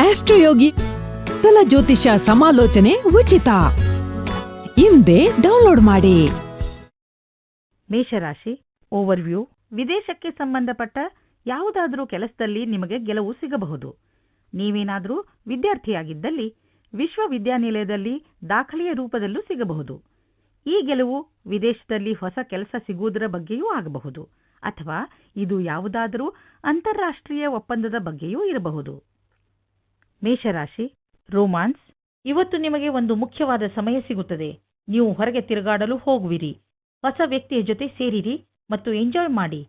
ಆಸ್ಟ್ರೋಯೋಗಿ ಕಲ ಜ್ಯೋತಿಷ ಸಮಾಲೋಚನೆ ಉಚಿತ. ಹಿಂದೆ ಡೌನ್ಲೋಡ್ ಮಾಡಿ. ಮೇಷರಾಶಿ ಓವರ್ವ್ಯೂ ವಿದೇಶಕ್ಕೆ ಸಂಬಂಧಪಟ್ಟ ಯಾವುದಾದರೂ ಕೆಲಸದಲ್ಲಿ ನಿಮಗೆ ಗೆಲುವು ಸಿಗಬಹುದು. ನೀವೇನಾದರೂ ವಿದ್ಯಾರ್ಥಿಯಾಗಿದ್ದಲ್ಲಿ ವಿಶ್ವವಿದ್ಯಾನಿಲಯದಲ್ಲಿ ದಾಖಲೆಯ ರೂಪದಲ್ಲೂ ಸಿಗಬಹುದು. ಈ ಗೆಲುವು ವಿದೇಶದಲ್ಲಿ ಹೊಸ ಕೆಲಸ ಸಿಗುವುದರ ಬಗ್ಗೆಯೂ ಆಗಬಹುದು. ಅಥವಾ ಇದು ಯಾವುದಾದರೂ ಅಂತಾರಾಷ್ಟ್ರೀಯ ಒಪ್ಪಂದದ ಬಗ್ಗೆಯೂ ಇರಬಹುದು. ಮೇಷರಾಶಿ, ರೋಮಾನ್ಸ್, ಇವತ್ತು ನಿಮಗೆ ಒಂದು ಮುಖ್ಯವಾದ ಸಮಯ ಸಿಗುತ್ತದೆ. ನೀವು ಹೊರಗೆ ತಿರುಗಾಡಲು ಹೋಗುವಿರಿ. ಹೊಸ ವ್ಯಕ್ತಿಯ ಜೊತೆ ಸೇರಿರಿ ಮತ್ತು ಎಂಜಾಯ್ ಮಾಡಿ.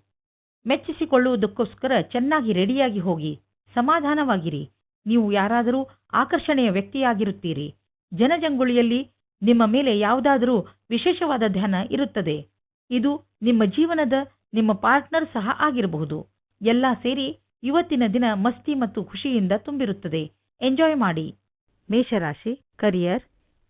ಮೆಚ್ಚಿಸಿಕೊಳ್ಳುವುದಕ್ಕೋಸ್ಕರ ಚೆನ್ನಾಗಿ ರೆಡಿಯಾಗಿ ಹೋಗಿ. ಸಮಾಧಾನವಾಗಿರಿ. ನೀವು ಯಾರಾದರೂ ಆಕರ್ಷಣೆಯ ವ್ಯಕ್ತಿಯಾಗಿರುತ್ತೀರಿ. ಜನಜಂಗುಳಿಯಲ್ಲಿ ನಿಮ್ಮ ಮೇಲೆ ಯಾವುದಾದರೂ ವಿಶೇಷವಾದ ಧ್ಯಾನ ಇರುತ್ತದೆ. ಇದು ನಿಮ್ಮ ಜೀವನದ ನಿಮ್ಮ ಪಾರ್ಟ್ನರ್ ಸಹ ಆಗಿರಬಹುದು. ಎಲ್ಲ ಸೇರಿ ಇವತ್ತಿನ ದಿನ ಮಸ್ತಿ ಮತ್ತು ಖುಷಿಯಿಂದ ತುಂಬಿರುತ್ತದೆ. ಎಂಜಾಯ್ ಮಾಡಿ. ಮೇಷರಾಶಿ ಕರಿಯರ್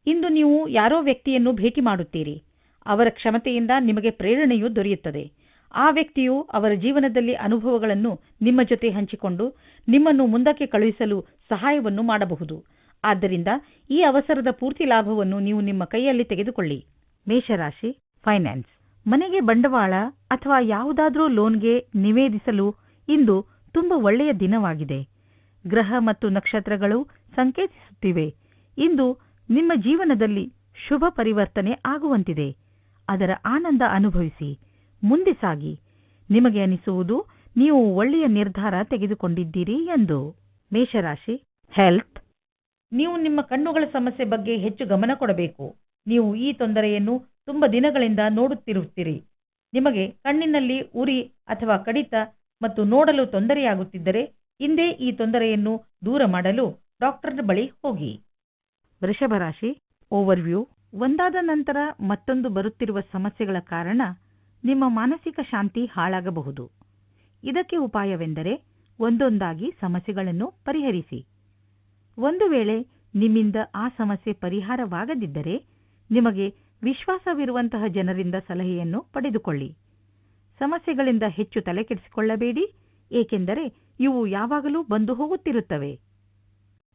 ಇಂದು ನೀವು ಯಾರೋ ವ್ಯಕ್ತಿಯನ್ನು ಭೇಟಿ ಮಾಡುತ್ತೀರಿ. ಅವರ ಕ್ಷಮತೆಯಿಂದ ನಿಮಗೆ ಪ್ರೇರಣೆಯು ದೊರೆಯುತ್ತದೆ. ಆ ವ್ಯಕ್ತಿಯು ಅವರ ಜೀವನದಲ್ಲಿ ಅನುಭವಗಳನ್ನು ನಿಮ್ಮ ಜೊತೆ ಹಂಚಿಕೊಂಡು ನಿಮ್ಮನ್ನು ಮುಂದಕ್ಕೆ ಕಳುಹಿಸಲು ಸಹಾಯವನ್ನು ಮಾಡಬಹುದು. ಆದ್ದರಿಂದ ಈ ಅವಸರದ ಪೂರ್ತಿ ಲಾಭವನ್ನು ನೀವು ನಿಮ್ಮ ಕೈಯಲ್ಲಿ ತೆಗೆದುಕೊಳ್ಳಿ. ಮೇಷರಾಶಿ ಫೈನಾನ್ಸ್ ಮನೆಗೆ ಬಂಡವಾಳ ಅಥವಾ ಯಾವುದಾದರೂ ಲೋನ್ಗೆ ನಿವೇದಿಸಲು ಇಂದು ತುಂಬ ಒಳ್ಳೆಯ ದಿನವಾಗಿದೆ. ಗ್ರಹ ಮತ್ತು ನಕ್ಷತ್ರಗಳು ಸಂಕೇತಿಸುತ್ತಿವೆ. ಇಂದು ನಿಮ್ಮ ಜೀವನದಲ್ಲಿ ಶುಭ ಪರಿವರ್ತನೆ ಆಗುವಂತಿದೆ. ಅದರ ಆನಂದ ಅನುಭವಿಸಿ. ಮುಂದೆ ಸಾಗಿ. ನಿಮಗೆ ಅನಿಸುವುದು, ನೀವು ಒಳ್ಳೆಯ ನಿರ್ಧಾರ ತೆಗೆದುಕೊಂಡಿದ್ದೀರಿ ಎಂದು. ಮೇಷರಾಶಿ. ಹೆಲ್ತ್. ನೀವು ನಿಮ್ಮ ಕಣ್ಣುಗಳ ಸಮಸ್ಯೆ ಬಗ್ಗೆ ಹೆಚ್ಚು ಗಮನ ಕೊಡಬೇಕು. ನೀವು ಈ ತೊಂದರೆಯನ್ನು ತುಂಬ ದಿನಗಳಿಂದ ನೋಡುತ್ತಿರುತ್ತೀರಿ. ನಿಮಗೆ ಕಣ್ಣಿನಲ್ಲಿ ಉರಿ ಅಥವಾ ಕಡಿತ ಮತ್ತು ನೋಡಲು ತೊಂದರೆಯಾಗುತ್ತಿದ್ದರೆ ಹಿಂದೆ ಈ ತೊಂದರೆಯನ್ನು ದೂರ ಮಾಡಲು ಡಾಕ್ಟರ್ ಬಳಿ ಹೋಗಿ. ವೃಷಭರಾಶಿ ಓವರ್ವ್ಯೂ ಒಂದಾದ ನಂತರ ಮತ್ತೊಂದು ಬರುತ್ತಿರುವ ಸಮಸ್ಯೆಗಳ ಕಾರಣ ನಿಮ್ಮ ಮಾನಸಿಕ ಶಾಂತಿ ಹಾಳಾಗಬಹುದು. ಇದಕ್ಕೆ ಉಪಾಯವೆಂದರೆ ಒಂದೊಂದಾಗಿ ಸಮಸ್ಯೆಗಳನ್ನು ಪರಿಹರಿಸಿ. ಒಂದು ವೇಳೆ ನಿಮ್ಮಿಂದ ಆ ಸಮಸ್ಯೆ ಪರಿಹಾರವಾಗದಿದ್ದರೆ ನಿಮಗೆ ವಿಶ್ವಾಸವಿರುವಂತಹ ಜನರಿಂದ ಸಲಹೆಯನ್ನು ಪಡೆದುಕೊಳ್ಳಿ. ಸಮಸ್ಯೆಗಳಿಂದ ಹೆಚ್ಚು ತಲೆಕೆಡಿಸಿಕೊಳ್ಳಬೇಡಿ. ಏಕೆಂದರೆ ಇವು ಯಾವಾಗಲೂ ಬಂದು ಹೋಗುತ್ತಿರುತ್ತವೆ.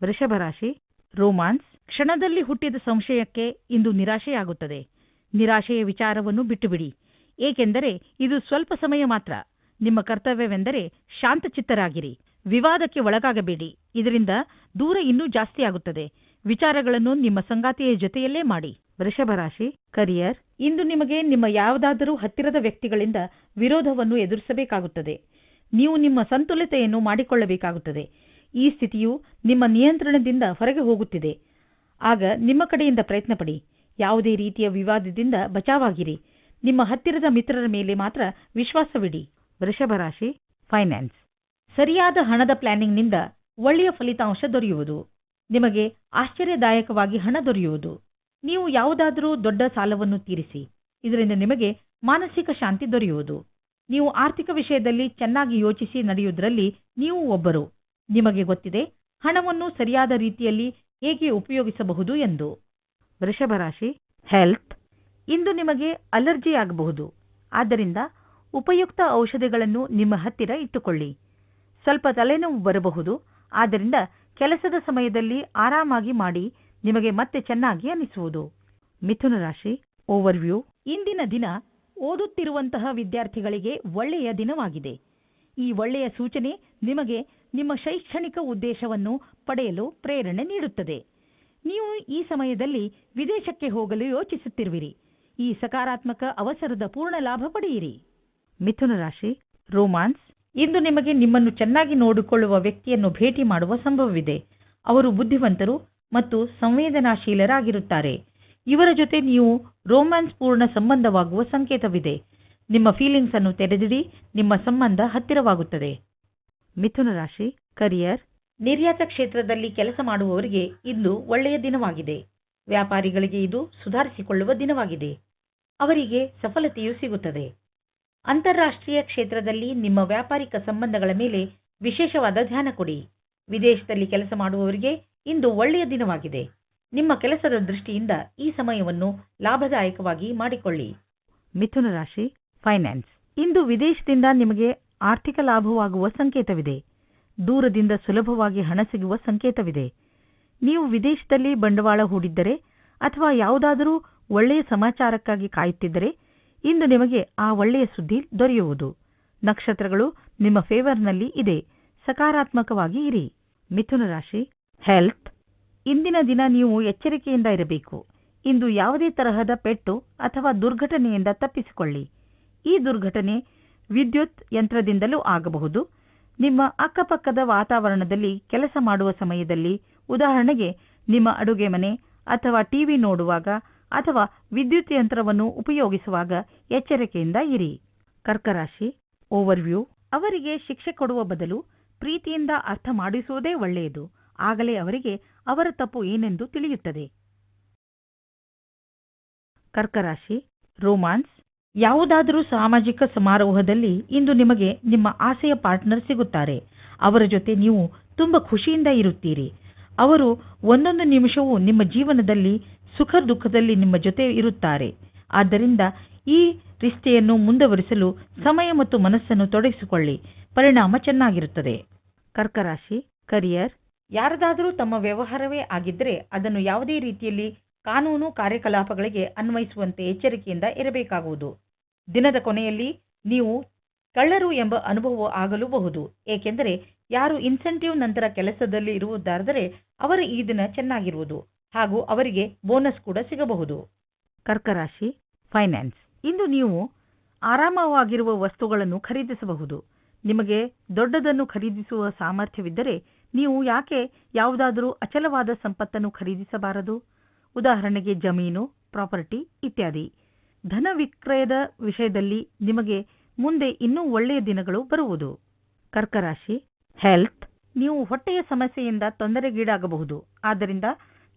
ವೃಷಭ ರಾಶಿ ರೋಮಾನ್ಸ್ ಕ್ಷಣದಲ್ಲಿ ಹುಟ್ಟಿದ ಸಂಶಯಕ್ಕೆ ಇಂದು ನಿರಾಶೆಯಾಗುತ್ತದೆ. ನಿರಾಶೆಯ ವಿಚಾರವನ್ನು ಬಿಟ್ಟುಬಿಡಿ. ಏಕೆಂದರೆ ಇದು ಸ್ವಲ್ಪ ಸಮಯ ಮಾತ್ರ. ನಿಮ್ಮ ಕರ್ತವ್ಯವೆಂದರೆ ಶಾಂತಚಿತ್ತರಾಗಿರಿ. ವಿವಾದಕ್ಕೆ ಒಳಗಾಗಬೇಡಿ. ಇದರಿಂದ ದೂರ ಇನ್ನೂ ಜಾಸ್ತಿಯಾಗುತ್ತದೆ ವಿಚಾರಗಳನ್ನು ನಿಮ್ಮ ಸಂಗಾತಿಯ ಜೊತೆಯಲ್ಲೇ ಮಾಡಿ. ವೃಷಭ ರಾಶಿ ಕರಿಯರ್, ಇಂದು ನಿಮಗೆ ನಿಮ್ಮ ಯಾವುದಾದರೂ ಹತ್ತಿರದ ವ್ಯಕ್ತಿಗಳಿಂದ ವಿರೋಧವನ್ನು ಎದುರಿಸಬೇಕಾಗುತ್ತದೆ. ನೀವು ನಿಮ್ಮ ಸಂತುಲಿತೆಯನ್ನು ಮಾಡಿಕೊಳ್ಳಬೇಕಾಗುತ್ತದೆ. ಈ ಸ್ಥಿತಿಯು ನಿಮ್ಮ ನಿಯಂತ್ರಣದಿಂದ ಹೊರಗೆ ಹೋಗುತ್ತಿದೆ. ಆಗ ನಿಮ್ಮ ಕಡೆಯಿಂದ ಪ್ರಯತ್ನಪಡಿ. ಯಾವುದೇ ರೀತಿಯ ವಿವಾದದಿಂದ ಬಚಾವಾಗಿರಿ. ನಿಮ್ಮ ಹತ್ತಿರದ ಮಿತ್ರರ ಮೇಲೆ ಮಾತ್ರ ವಿಶ್ವಾಸವಿಡಿ. ವೃಷಭ ರಾಶಿ ಫೈನಾನ್ಸ್ ಸರಿಯಾದ ಹಣದ ಪ್ಲಾನಿಂಗ್ನಿಂದ ಒಳ್ಳೆಯ ಫಲಿತಾಂಶ ದೊರೆಯುವುದು. ನಿಮಗೆ ಆಶ್ಚರ್ಯದಾಯಕವಾಗಿ ಹಣ ದೊರೆಯುವುದು. ನೀವು ಯಾವುದಾದರೂ ದೊಡ್ಡ ಸಾಲವನ್ನು ತೀರಿಸಿ. ಇದರಿಂದ ನಿಮಗೆ ಮಾನಸಿಕ ಶಾಂತಿ ದೊರೆಯುವುದು. ನೀವು ಆರ್ಥಿಕ ವಿಷಯದಲ್ಲಿ ಚೆನ್ನಾಗಿ ಯೋಚಿಸಿ ನಡೆಯುವುದರಲ್ಲಿ ನೀವು ಒಬ್ಬರು. ನಿಮಗೆ ಗೊತ್ತಿದೆ, ಹಣವನ್ನು ಸರಿಯಾದ ರೀತಿಯಲ್ಲಿ ಹೇಗೆ ಉಪಯೋಗಿಸಬಹುದು ಎಂದು. ವೃಷಭ ರಾಶಿ ಹೆಲ್ತ್ ಇಂದು ನಿಮಗೆ ಅಲರ್ಜಿ ಆಗಬಹುದು. ಆದ್ದರಿಂದ ಉಪಯುಕ್ತ ಔಷಧಿಗಳನ್ನು ನಿಮ್ಮ ಹತ್ತಿರ ಇಟ್ಟುಕೊಳ್ಳಿ. ಸ್ವಲ್ಪ ತಲೆನೋವು ಬರಬಹುದು. ಆದ್ದರಿಂದ ಕೆಲಸದ ಸಮಯದಲ್ಲಿ ಆರಾಮಾಗಿ ಮಾಡಿ ನಿಮಗೆ ಮತ್ತೆ ಚೆನ್ನಾಗಿ ಅನಿಸುವುದು ಮಿಥುನ ರಾಶಿ ಓವರ್ವ್ಯೂ ಇಂದಿನ ದಿನ ಓದುತ್ತಿರುವಂತಹ ವಿದ್ಯಾರ್ಥಿಗಳಿಗೆ ಒಳ್ಳೆಯ ದಿನವಾಗಿದೆ. ಈ ಒಳ್ಳೆಯ ಸೂಚನೆ ನಿಮಗೆ ನಿಮ್ಮ ಶೈಕ್ಷಣಿಕ ಉದ್ದೇಶವನ್ನು ಪಡೆಯಲು ಪ್ರೇರಣೆ ನೀಡುತ್ತದೆ. ನೀವು ಈ ಸಮಯದಲ್ಲಿ ವಿದೇಶಕ್ಕೆ ಹೋಗಲು ಯೋಚಿಸುತ್ತಿರುವಿರಿ. ಈ ಸಕಾರಾತ್ಮಕ ಅವಸರದ ಪೂರ್ಣ ಲಾಭ ಪಡೆಯಿರಿ. ಮಿಥುನ ರಾಶಿ, ರೋಮಾನ್ಸ್. ಇಂದು ನಿಮಗೆ ನಿಮ್ಮನ್ನು ಚೆನ್ನಾಗಿ ನೋಡಿಕೊಳ್ಳುವ ವ್ಯಕ್ತಿಯನ್ನು ಭೇಟಿ ಮಾಡುವ ಸಂಭವವಿದೆ. ಅವರು ಬುದ್ಧಿವಂತರು ಮತ್ತು ಸಂವೇದನಾಶೀಲರಾಗಿರುತ್ತಾರೆ. ಇವರ ಜೊತೆ ನೀವು ರೋಮ್ಯಾನ್ಸ್ ಪೂರ್ಣ ಸಂಬಂಧವಾಗುವ ಸಂಕೇತವಿದೆ. ನಿಮ್ಮ ಫೀಲಿಂಗ್ಸ್ ಅನ್ನು ತೆರೆದಿಡಿ ನಿಮ್ಮ ಸಂಬಂಧ ಹತ್ತಿರವಾಗುತ್ತದೆ. ಮಿಥುನ ರಾಶಿ ಕರಿಯರ್ ನಿರ್ಯಾತ ಕ್ಷೇತ್ರದಲ್ಲಿ ಕೆಲಸ ಮಾಡುವವರಿಗೆ ಇಂದು ಒಳ್ಳೆಯ ದಿನವಾಗಿದೆ. ವ್ಯಾಪಾರಿಗಳಿಗೆ ಇದು ಸುಧಾರಿಸಿಕೊಳ್ಳುವ ದಿನವಾಗಿದೆ. ಅವರಿಗೆ ಸಫಲತೆಯು ಸಿಗುತ್ತದೆ. ಅಂತಾರಾಷ್ಟ್ರೀಯ ಕ್ಷೇತ್ರದಲ್ಲಿ ನಿಮ್ಮ ವ್ಯಾಪಾರಿಕ ಸಂಬಂಧಗಳ ಮೇಲೆ ವಿಶೇಷವಾದ ಧ್ಯಾನ ಕೊಡಿ. ವಿದೇಶದಲ್ಲಿ ಕೆಲಸ ಮಾಡುವವರಿಗೆ ಇಂದು ಒಳ್ಳೆಯ ದಿನವಾಗಿದೆ. ನಿಮ್ಮ ಕೆಲಸದ ದೃಷ್ಟಿಯಿಂದ ಈ ಸಮಯವನ್ನು ಲಾಭದಾಯಕವಾಗಿ ಮಾಡಿಕೊಳ್ಳಿ. ಮಿಥುನ ರಾಶಿ ಫೈನಾನ್ಸ್ ಇಂದು ವಿದೇಶದಿಂದ ನಿಮಗೆ ಆರ್ಥಿಕ ಲಾಭವಾಗುವ ಸಂಕೇತವಿದೆ. ದೂರದಿಂದ ಸುಲಭವಾಗಿ ಹಣ ಸಿಗುವ ಸಂಕೇತವಿದೆ. ನೀವು ವಿದೇಶದಲ್ಲಿ ಬಂಡವಾಳ ಹೂಡಿದ್ದರೆ ಅಥವಾ ಯಾವುದಾದರೂ ಒಳ್ಳೆಯ ಸಮಾಚಾರಕ್ಕಾಗಿ ಕಾಯುತ್ತಿದ್ದರೆ ಇಂದು ನಿಮಗೆ ಆ ಒಳ್ಳೆಯ ಸುದ್ದಿ ದೊರೆಯುವುದು. ನಕ್ಷತ್ರಗಳು ನಿಮ್ಮ ಫೇವರ್ನಲ್ಲಿ ಇದೆ. ಸಕಾರಾತ್ಮಕವಾಗಿ ಇರಿ. ಮಿಥುನ ರಾಶಿ ಹೆಲ್ತ್ ಇಂದಿನ ದಿನ ನೀವು ಎಚ್ಚರಿಕೆಯಿಂದ ಇರಬೇಕು. ಇಂದು ಯಾವುದೇ ತರಹದ ಪೆಟ್ಟು ಅಥವಾ ದುರ್ಘಟನೆಯಿಂದ ತಪ್ಪಿಸಿಕೊಳ್ಳಿ. ಈ ದುರ್ಘಟನೆ ವಿದ್ಯುತ್ ಯಂತ್ರದಿಂದಲೂ ಆಗಬಹುದು. ನಿಮ್ಮ ಅಕ್ಕಪಕ್ಕದ ವಾತಾವರಣದಲ್ಲಿ ಕೆಲಸ ಮಾಡುವ ಸಮಯದಲ್ಲಿ ಉದಾಹರಣೆಗೆ ನಿಮ್ಮ ಅಡುಗೆ ಮನೆ ಅಥವಾ ಟಿವಿ ನೋಡುವಾಗ ಅಥವಾ ವಿದ್ಯುತ್ ಯಂತ್ರವನ್ನು ಉಪಯೋಗಿಸುವಾಗ ಎಚ್ಚರಿಕೆಯಿಂದ ಇರಿ. ಕರ್ಕರಾಶಿ, ಓವರ್ವ್ಯೂ, ಅವರಿಗೆ ಶಿಕ್ಷೆ ಕೊಡುವ ಬದಲು ಪ್ರೀತಿಯಿಂದ ಅರ್ಥ ಮಾಡಿಸುವುದೇ ಒಳ್ಳೆಯದು. ಆಗಲೇ ಅವರಿಗೆ ಅವರ ತಪ್ಪು ಏನೆಂದು ತಿಳಿಯುತ್ತದೆ. ಕರ್ಕರಾಶಿ, ರೋಮಾನ್ಸ್, ಯಾವುದಾದರೂ ಸಾಮಾಜಿಕ ಸಮಾರೋಹದಲ್ಲಿ ಇಂದು ನಿಮಗೆ ನಿಮ್ಮ ಆಸೆಯ ಪಾರ್ಟ್ನರ್ ಸಿಗುತ್ತಾರೆ. ಅವರ ಜೊತೆ ನೀವು ತುಂಬ ಖುಷಿಯಿಂದ ಇರುತ್ತೀರಿ. ಅವರು ಒಂದೊಂದು ನಿಮಿಷವೂ ನಿಮ್ಮ ಜೀವನದಲ್ಲಿ ಸುಖ ದುಃಖದಲ್ಲಿ ನಿಮ್ಮ ಜೊತೆ ಇರುತ್ತಾರೆ. ಆದ್ದರಿಂದ ಈ ರಿಶ್ತೆಯನ್ನು ಮುಂದುವರಿಸಲು ಸಮಯ ಮತ್ತು ಮನಸ್ಸನ್ನು ತೊಡಗಿಸಿಕೊಳ್ಳಿ. ಪರಿಣಾಮ ಚೆನ್ನಾಗಿರುತ್ತದೆ. ಕರ್ಕರಾಶಿ, ಕರಿಯರ್ ಯಾರದಾದರೂ ತಮ್ಮ ವ್ಯವಹಾರವೇ ಆಗಿದ್ದರೆ ಅದನ್ನು ಯಾವುದೇ ರೀತಿಯಲ್ಲಿ ಕಾನೂನು ಕಾರ್ಯಕಲಾಪಗಳಿಗೆ ಅನ್ವಯಿಸುವಂತೆ ಎಚ್ಚರಿಕೆಯಿಂದ ಇರಬೇಕಾಗುವುದು. ದಿನದ ಕೊನೆಯಲ್ಲಿ ನೀವು ಕಳ್ಳರು ಎಂಬ ಅನುಭವ ಆಗಲೂಬಹುದು. ಏಕೆಂದರೆ ಯಾರು ಇನ್ಸೆಂಟಿವ್ ನಂತರ ಕೆಲಸದಲ್ಲಿ ಇರುವುದಾದರೆ ಅವರ ಈ ದಿನ ಚೆನ್ನಾಗಿರುವುದು ಹಾಗೂ ಅವರಿಗೆ ಬೋನಸ್ ಕೂಡ ಸಿಗಬಹುದು. ಕರ್ಕರಾಶಿ ಫೈನಾನ್ಸ್ ಇಂದು ನೀವು ಆರಾಮವಾಗಿರುವ ವಸ್ತುಗಳನ್ನು ಖರೀದಿಸಬಹುದು. ನಿಮಗೆ ದೊಡ್ಡದನ್ನು ಖರೀದಿಸುವ ಸಾಮರ್ಥ್ಯವಿದ್ದರೆ ನೀವು ಯಾಕೆ ಯಾವುದಾದರೂ ಅಚಲವಾದ ಸಂಪತ್ತನ್ನು ಖರೀದಿಸಬಾರದು? ಉದಾಹರಣೆಗೆ ಜಮೀನು, ಪ್ರಾಪರ್ಟಿ ಇತ್ಯಾದಿ. ಧನ ವಿಕ್ರಯದ ವಿಷಯದಲ್ಲಿ ನಿಮಗೆ ಮುಂದೆ ಇನ್ನೂ ಒಳ್ಳೆಯ ದಿನಗಳು ಬರುವುದು. ಕರ್ಕರಾಶಿ, ಹೆಲ್ತ್. ನೀವು ಹೊಟ್ಟೆಯ ಸಮಸ್ಯೆಯಿಂದ ತೊಂದರೆಗೀಡಾಗಬಹುದು. ಆದ್ದರಿಂದ